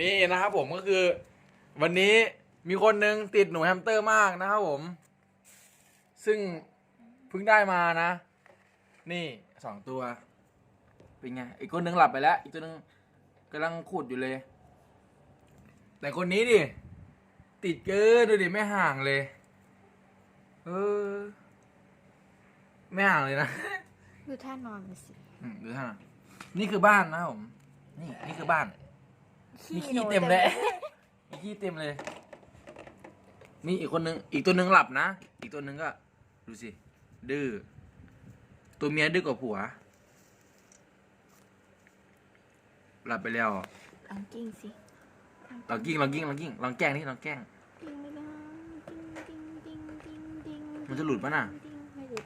นี่นะครับผมก็คือ วันนี้มีคนหนึ่งติดหนูแฮมสเตอร์มากนะครับผม ซึ่งเพิ่งได้มานะ นี่สองตัว เป็นไง อีกคนหนึ่งหลับไปแล้ว อีกตัวหนึ่งกำลังขุดอยู่เลย แต่คนนี้ดิ ติดเกินดูดิไม่ห่างเลย เออ ไม่ห่างเลยนะ ดูท่านอนไปสิ อืมดูท่านะนี่คือบ้านนะครับผม นี่นี่คือบ้าน มีขี้เต็มเลยมีขี้เต็มเลย มีอีกคนนึง อีกตัวหนึ่งหลับนะ อีกตัวหนึ่งก็ ดูสิ ดื้อ ตัวเมียดื้อกว่าผัว หลับไปแล้วลองกิ้งสิลองกิ้งลองกิ้งลองกิ้งลองแกล้งนี่ลองแกล้ง กิ้งไม่ได้กิ้งกิ้งกิ้งกิ้งกิ้งมันจะหลุดปะน่ะ กิ้งไม่หลุด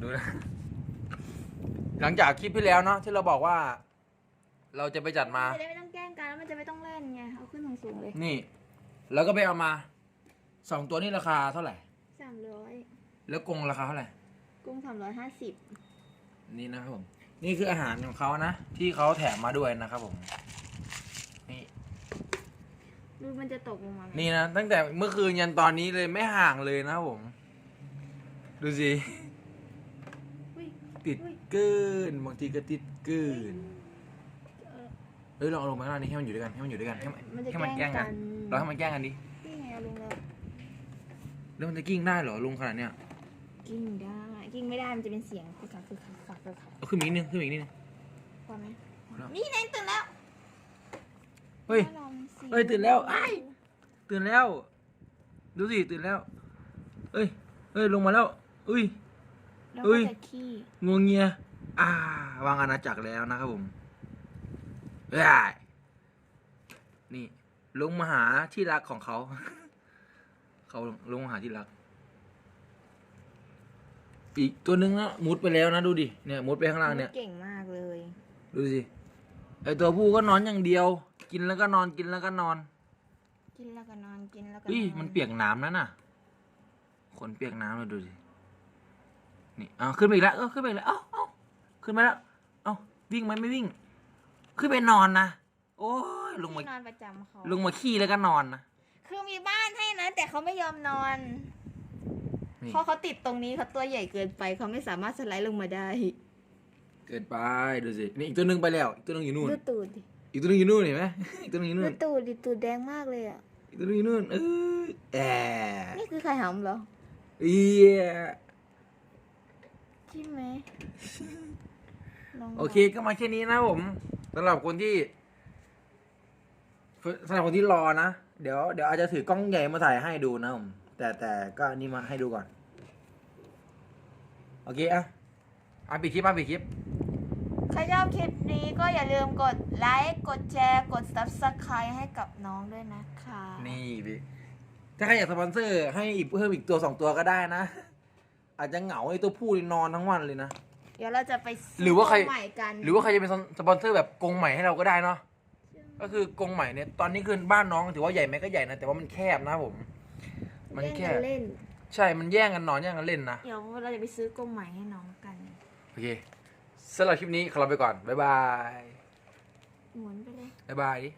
ดูนะ หลังจากคลิปที่แล้วเนาะที่เราบอกว่า เราจะไปจัดมา จะได้ไม่ต้องแกล้งกันแล้วมันจะไม่ต้องเล่นไงเอาขึ้นสูงๆเลยนี่ แล้วก็ไปเอามาสองตัวนี้ราคาเท่าไหร่ สามร้อยแล้วกรงราคาเท่าไหร่ กุ้งสามร้อยห้าสิบนี่นะครับผม นี่คืออาหารของเขานะ ที่เขาแถมมาด้วยนะครับผม นี่ ดูมันจะตกลงมาไหมนี่นะ ตั้งแต่เมื่อคืนยันตอนนี้เลยไม่ห่างเลยนะครับผม ดูสิ อุ้ย ติดเกินบางทีก็ติดเกินเออ เฮ้ยลองเอาลงมาข้างล่างนี้ให้มันอยู่ด้วยกันให้มันอยู่ด้วยกันให้มันมันจะให้มันแกแกล้ล้งงกักันนเราให้มันแกล้งกันดินี่ไงเอาลงแล้วแล้วมันจะกิ้งได้เหรอลุงขนาดเนี้ยกิ้งได้กิ้งไม่ได้มันจะเป็นเสียงคือขับคือขับขับคือขับเอาขึ้นมาอีกนิดนึงขึ้นมาอีกนิดนึง พอไหมพอแล้ว นี่เนนตื่นแล้วเฮ้ย ลองสิเฮ้ยตื่นแล้วอ้าย ตื่นแล้ว ดูสิตื่นแล้วเอ้ยเอ้ยลงมาแล้วอุ้ย แล้วเฮ้ก็ย จะขี้งวงเงียอ่าวางอาณาจักรแล้วนะครับผมเอ้ย นี่ลงมาหาที่รักของเขา เขาลงมาหาที่รัก อีกตัวหนึงนะมุดไปแล้วนะดูดิ เนี่ยมุดไปข้างล่างเนี่ย เก่งมากเลย ดูสิ ไอตัวผู้ก็นอนอย่างเดียว กินแล้วก็นอน กินแล้วก็นอน กินแล้วก็นอน กินแล้วก็อุ้ยนมันเปียกน้ำนั่นน่ะ ขนเปียกน้ำเลยดูสิ นี่เอาขึ้นไปอีกแล้ว เออขึ้นไปอีกแล้ว เอ้าเอ้าขึ้นมาแล้ว เอ้าวิ่งไหมไม่วิ่ง ขึ้นไปนอนนะ โอ้ยลงมาที่นอนประจำเขาลงมาขี้แล้วก็นอนนะคือมีบ้านให้นะ แต่เขาไม่ยอมนอน นี่เพราะเขาติดตรงนี้เขาตัวใหญ่เกินไปเขาไม่สามารถสไลด์ลงมาได้เกินไปดูสินี่อีกตัวหนึ่งไปแล้วอีกตัวหนึ่งอยู่นู่น ดูตูดดิอีกตัวหนึ่งอยู่นู่นเห็นไหม อีกตัวหนึ่งอยู่ดูนู่นตูดดิตูดแดงมากเลยอะ อีกตัวหนึ่งอยู่นู่นเออแอะนี่คือไข่หำเหรอ เอียใช่ไหมลงโอเคก็มาแค่นี้นะผม สำหรับคนที่สำหรับคนที่รอนะ เดี๋ยวเดี๋ยวอาจจะถือกล้องใหญ่มาถ่ายให้ดูนะผมแต่แต่ก็อันนี่มาให้ดูก่อน โอเคอะอะปิดคลิปอะปิดคลิป ใครชอบคลิปนี้ก็อย่าลืมกดไลค์กดแชร์ กด subscribe ให้กับน้องด้วยนะคะนี่พี่ถ้าใครอยากสปอนเซอร์ให้อีกเพิ่มอีกตัวสองตัวก็ได้นะ อาจจะเหงาไอ้ตัวผู้นี่นอนทั้งวันเลยนะ เดี๋ยวเราจะไปซื้หรือว่าใครใหม่กันหรือว่าใครจะเป็นสปอนเซอร์แบบกรงใหม่ให้เราก็ได้เนาะ ก็คือกรงใหม่เนี่ยตอนนี้คือบ้านน้องถือว่าใหญ่ไหมก็ใหญ่นะแต่ว่ามันแคบนะผม มันเล่นแคกับนเล่น ใช่ มันแย่งกันนอนแย่งกันเล่นนะ เดี๋ยวเราจะไปซื้อกรงใหม่ให้น้องกัน โอเคสำหรับคลิปนี้ขอลาไปก่อน บ๊ายบาย หมุนไปเลย บ๊ายบายดิ